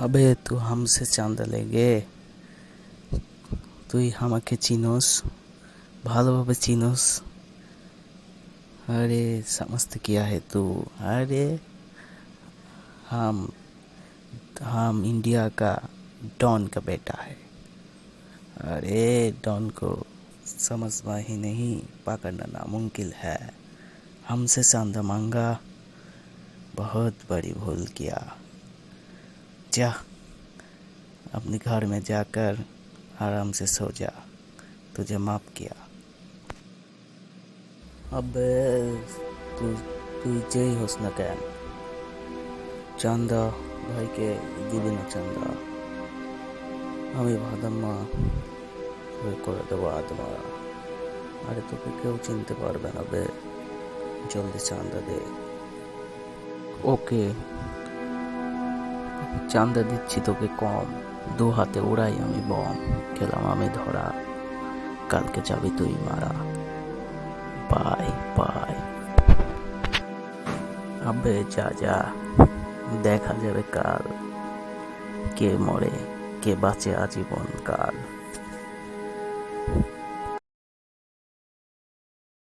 আবে তুই हमसे চাঁদা লেগে তুই আমাকে চিনোস ভালোভাবে চিনোস अरे समझते क्या है तू अरे हम हम इंडिया का डॉन का बेटा है अरे डॉन को समझना ही नहीं पकड़ना नामुमकिन है हमसे चांदा मांगा बहुत बड़ी भूल किया जा अपने घर में जाकर आराम से सो जा तुझे माफ किया अबे तू তুই যেই হোস না কেন চান্দা ভাইকে দিবি না চান্দা আমি ভাদাম্মা হয়ে করে দেবো আদমারা আরে তোকে কেউ চিনতে পারবে না বে জলদি চান্দা দে ওকে চান্দা দিচ্ছি তোকে কম, দু হাতে ওড়াই আমি বম, খেলাম আমি ধরা, কালকে যাবি তুই মারা। Bye bye. আবে যা যা, দেখা যাবে কাল। কে মরে, কে বাঁচে আজীবন কাল।